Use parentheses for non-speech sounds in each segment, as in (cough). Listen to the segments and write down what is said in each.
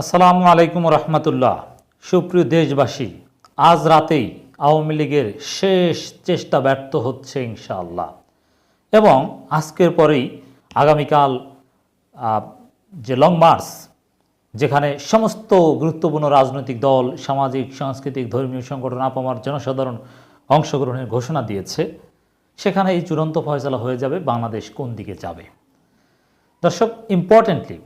আসসালামু আলাইকুম রহমতুল্লাহ। সুপ্রিয় দেশবাসী, আজ রাতেই আওয়ামী লীগের শেষ চেষ্টা ব্যর্থ হচ্ছে ইনশাআল্লাহ। এবং আজকের পরেই আগামীকাল যে লং মার্চ, যেখানে সমস্ত গুরুত্বপূর্ণ রাজনৈতিক দল, সামাজিক, সাংস্কৃতিক, ধর্মীয় সংগঠন, আপামার জনসাধারণ অংশগ্রহণের ঘোষণা দিয়েছে, সেখানে এই চূড়ান্ত ফয়সলা হয়ে যাবে, বাংলাদেশ কোন দিকে যাবে? দর্শক ইম্পর্টেন্টলি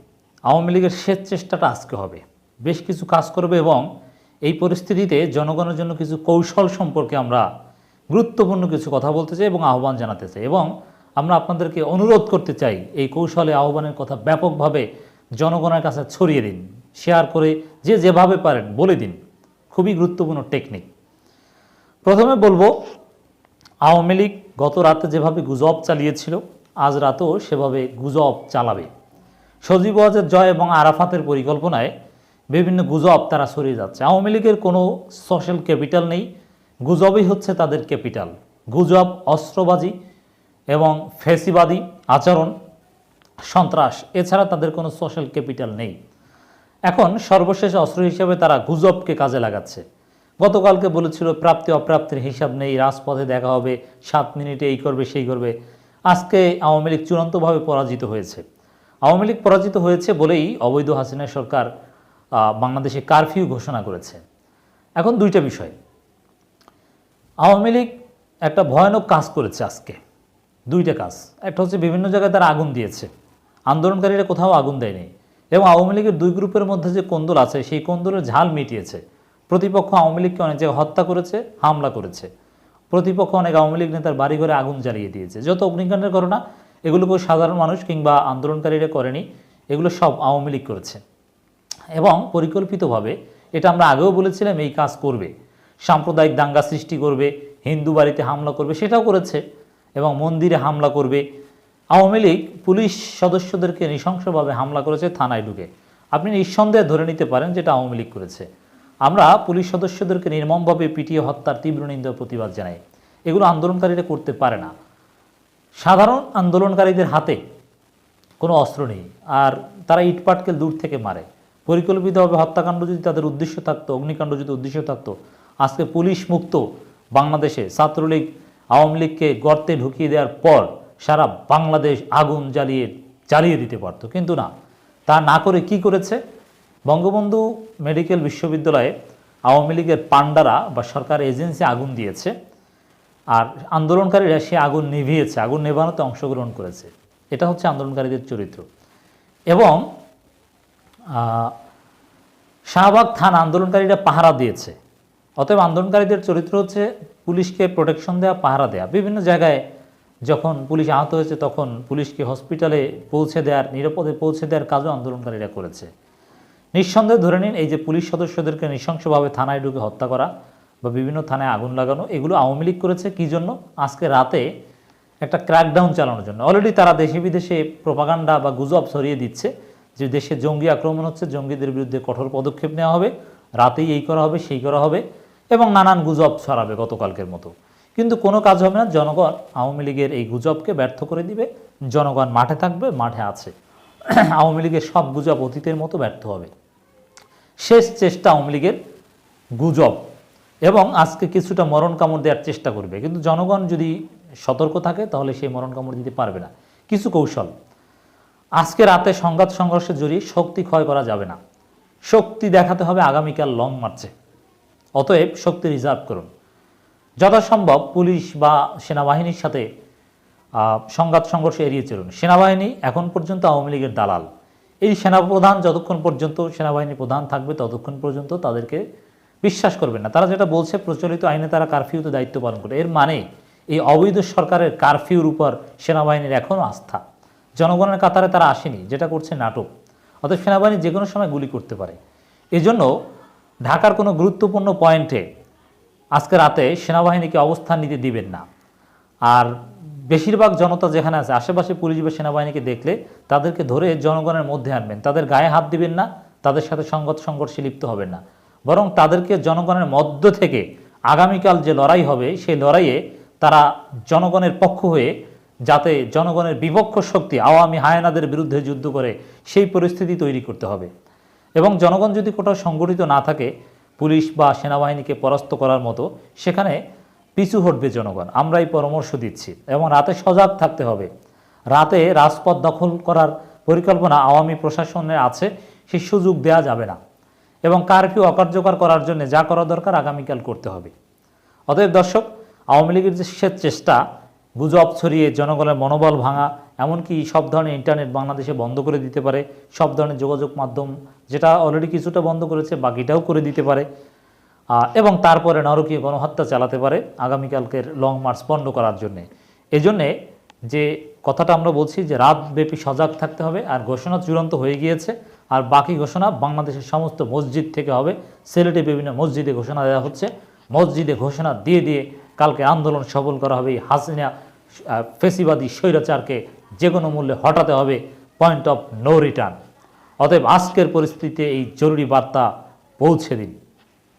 আওয়ামী লীগের শেষ চেষ্টাটা আজকে হবে। বেশ কিছু কাজ করবে এবং এই পরিস্থিতিতে জনগণের জন্য কিছু কৌশল সম্পর্কে আমরা গুরুত্বপূর্ণ কিছু কথা বলতে চাই এবং আহ্বান জানাতে চাই এবং আমরা আপনাদেরকে অনুরোধ করতে চাই এই কৌশলে আহ্বানের কথা ব্যাপকভাবে জনগণের কাছে ছড়িয়ে দিন শেয়ার করে যে যেভাবে পারেন বলে দিন। খুবই গুরুত্বপূর্ণ টেকনিক প্রথমে বলব, আওয়ামী লীগ গত রাতে যেভাবে গুজব চালিয়েছিল, আজ রাতেও সেভাবে গুজব চালাবে। সজীব ওয়াজের জয় এবং আরাফাতের পরিকল্পনায় বিভিন্ন গুজব তারা ছড়িয়ে যাচ্ছে। আওয়ামী লীগের কোনো সোশ্যাল ক্যাপিটাল নেই। গুজবই হচ্ছে তাদের ক্যাপিটাল গুজব, অস্ত্রবাজি এবং ফেসিবাদী আচরণ, সন্ত্রাস, এছাড়া তাদের কোনো সোশ্যাল ক্যাপিটাল নেই। এখন সর্বশেষ অস্ত্র হিসেবে তারা গুজবকে কাজে লাগাচ্ছে। গতকালকে বলেছিল, প্রাপ্তি, অপ্রাপ্তির হিসাব নেই, রাজপথে দেখা হবে, সাত মিনিটে এই করবে, সেই করবে। আজকে আওয়ামী লীগ চূড়ান্তভাবে পরাজিত হয়েছে। আওয়ামী লীগ পরাজিত হয়েছে বলেই অবৈধ হাসিনা সরকার বাংলাদেশে কারফিউ ঘোষণা করেছে। এখন দুইটা বিষয়। আওয়ামী লীগ একটা ভয়ানক কাজ করেছে আজকে। দুইটা কাজ। একটা হচ্ছে বিভিন্ন জায়গায় তারা আগুন দিয়েছে। আন্দোলনকারীরা কোথাও আগুন দেয়নি। এবং আওয়ামী লীগের দুই গ্রুপের মধ্যে যে কোন্দল আছে, সেই কোন্দলের ঝাল মিটিয়েছে। প্রতিপক্ষ আওয়ামী লীগকে অনেক জায়গায় হত্যা করেছে, হামলা করেছে। প্রতিপক্ষ অনেক আওয়ামী লীগ নেতার বাড়িঘরে আগুন জ্বালিয়ে দিয়েছে। যত অগ্নিকাণ্ডের ঘটনা এগুলো সাধারণ মানুষ কিংবা আন্দোলনকারীরা করেনি, এগুলো সব আওয়ামী লীগ করেছে। এবং পরিকল্পিতভাবে, এটা আমরা আগেও বলেছিলাম, এই কাজ করবে। সাম্প্রদায়িক দাঙ্গা সৃষ্টি করবে, হিন্দু বাড়িতে হামলা করবে, সেটাও করেছে। এবং মন্দিরে হামলা করবে। আওয়ামী লীগ পুলিশ সদস্যদেরকে নৃশংসভাবে হামলা করেছে, থানায় ঢুকে। আপনি নিঃসন্দেহে ধরে নিতে পারেন যেটা আওয়ামী লীগ করেছে। আমরা পুলিশ সদস্যদেরকে নির্মমভাবে পিটিয়ে হত্যার তীব্র নিন্দা প্রতিবাদ জানাই। এগুলো আন্দোলনকারীরা করতে পারে না। সাধারণ আন্দোলনকারীদের হাতে কোনো অস্ত্র নেই। আর তারা ইটপাটকেল দূর থেকে মারে। পরিকল্পিতভাবে হত্যাকাণ্ড যদি তাদের উদ্দেশ্য থাকতো, অগ্নিকাণ্ড যদি উদ্দেশ্য থাকতো, আজকে পুলিশ মুক্ত বাংলাদেশে ছাত্রলীগ আওয়ামী লীগকে গর্তে ঢুকিয়ে দেওয়ার পর সারা বাংলাদেশ আগুন জ্বালিয়ে জ্বালিয়ে দিতে পারতো। কিন্তু না, তা না করে কি করেছে? বঙ্গবন্ধু মেডিকেল বিশ্ববিদ্যালয়ে আওয়ামী লীগের পান্ডারা বা সরকার এজেন্সি আগুন দিয়েছে। আর আন্দোলনকারীরা সে আগুন নিভিয়েছে, আগুন নেভানোতে অংশগ্রহণ করেছে। এটা হচ্ছে আন্দোলনকারীদের চরিত্র। এবং শাহবাগ থানা আন্দোলনকারীরা পাহারা দিয়েছে। অতএব আন্দোলনকারীদের চরিত্র হচ্ছে পুলিশকে প্রোটেকশন দেওয়া পাহারা দেওয়া বিভিন্ন জায়গায় যখন পুলিশ আহত হয়েছে, তখন পুলিশকে হসপিটালে পৌঁছে দেওয়ার নিরাপদে পৌঁছে দেওয়ার কাজও আন্দোলনকারীরা করেছে। নিঃসন্দেহে ধরে নিন, এই যে পুলিশ সদস্যদেরকে নৃশংসভাবে থানায় ঢুকে হত্যা করা বা বিভিন্ন থানায় আগুন লাগানো, এগুলো আওয়ামী লীগ করেছে কী জন্য? আজকে রাতে একটা ক্র্যাকডাউন চালানোর জন্য। অলরেডি তারা দেশে বিদেশে প্রপাগান্ডা বা গুজব ছড়িয়ে দিচ্ছে যে দেশে জঙ্গি আক্রমণ হচ্ছে, জঙ্গিদের বিরুদ্ধে কঠোর পদক্ষেপ নেওয়া হবে, রাতেই এই করা হবে, সেই করা হবে, এবং নানান গুজব ছড়াবে গতকালকের মতো। কিন্তু কোনো কাজ হবে না, জনগণ আওয়ামী লীগের এই গুজবকে ব্যর্থ করে দিবে, জনগণ মাঠে থাকবে, মাঠে আছে। (clears throat) আওয়ামী লীগের সব গুজব অতীতের মতো ব্যর্থ হবে। শেষ চেষ্টা আওয়ামী লীগের গুজব। এবং আজকে কিছুটা মরণ কামড় দেওয়ার চেষ্টা করবে। কিন্তু জনগণ যদি সতর্ক থাকে, তাহলে সেই মরণ কামড় দিতে পারবে না। কিছু কৌশল। আজকে রাতে সংঘাত সংঘর্ষে জড়িয়ে শক্তি ক্ষয় করা যাবে না। শক্তি দেখাতে হবে আগামীকাল লং মার্চে। অতএব শক্তি রিজার্ভ করুন। যথাসম্ভব পুলিশ বা সেনাবাহিনীর সাথে সংঘাত সংঘর্ষ এড়িয়ে চলুন। সেনাবাহিনী এখন পর্যন্ত আওয়ামী লীগের দালাল। এই সেনাপ্রধান যতক্ষণ পর্যন্ত সেনাবাহিনী প্রধান থাকবে ততক্ষণ পর্যন্ত তাদেরকে বিশ্বাস করবেন না। তারা যেটা বলছে, প্রচলিত আইনে তারা কারফিউতে দায়িত্ব পালন করে। এর মানে এই অবৈধ সরকারের কারফিউর উপর সেনাবাহিনীর এখনও আস্থা। জনগণের কাতারে তারা আসেনি, যেটা করছে নাটক। অতএব সেনাবাহিনী যে কোনো সময় গুলি করতে পারে। এজন্য ঢাকার কোনো গুরুত্বপূর্ণ পয়েন্টে আজকে রাতে সেনাবাহিনীকে অবস্থান নিতে দিবেন না। আর বেশিরভাগ জনতা যেখানে আছে, আশেপাশে পুলিশ বা সেনাবাহিনীকে দেখলে তাদেরকে ধরে জনগণের মধ্যে আনবেন। তাদের গায়ে হাত দিবেন না, তাদের সাথে সংঘাত সংঘর্ষে লিপ্ত হবেন না। বরং তাদেরকে জনগণের মধ্য থেকে আগামীকাল যে লড়াই হবে, সেই লড়াইয়ে তারা জনগণের পক্ষ হয়ে যাতে জনগণের বিপক্ষ শক্তি, আওয়ামী হায়নাদের বিরুদ্ধে যুদ্ধ করে সেই পরিস্থিতি তৈরি করতে হবে। এবং জনগণ যদি কোথাও সংগঠিত না থাকে, পুলিশ বা সেনাবাহিনীকে পরাস্ত করার মতো, সেখানে পিছু হটবে জনগণ। আমরাই পরামর্শ দিচ্ছি। এবং রাতে সজাগ থাকতে হবে। রাতে রাজপথ দখল করার পরিকল্পনা আওয়ামী প্রশাসনের আছে, সেই সুযোগ দেওয়া যাবে না। এবং কারফিউ অকার্যকর করার জন্য যা করা দরকার আগামীকাল করতে হবে। অতএব দর্শক, আওয়ামী লীগের যে চেষ্টা, গুজব ছড়িয়ে জনগণের মনোবল ভাঙা, এমনকি সব ধরনের ইন্টারনেট বাংলাদেশে বন্ধ করে দিতে পারে, সব ধরনের যোগাযোগ মাধ্যম যেটা অলরেডি কিছুটা বন্ধ করেছে, বাকিটাও করে দিতে পারে এবং তারপরে নরকীয় গণহত্যা চালাতে পারে আগামীকালকের লং মার্চ বন্ধ করার জন্যে। এজন্যে যে কথাটা আমরা বলছি যে রাতব্যাপী সজাগ থাকতে হবে, আর ঘোষণা চূড়ান্ত হয়ে গিয়েছে। আর বাকি ঘোষণা বাংলাদেশের সমস্ত মসজিদ থেকে হবে। সিলেটে বিভিন্ন মসজিদে ঘোষণা দেওয়া হচ্ছে। মসজিদে ঘোষণা দিয়ে দিয়ে কালকে আন্দোলন সফল করা হবে। হাসিনা ফেসিবাদী স্বৈরাচারকে যে কোনো মূল্যে হটাতে হবে। পয়েন্ট অফ নো রিটার্ন অতএব আজকের পরিস্থিতিতে এই জরুরি বার্তা পৌঁছে দিন।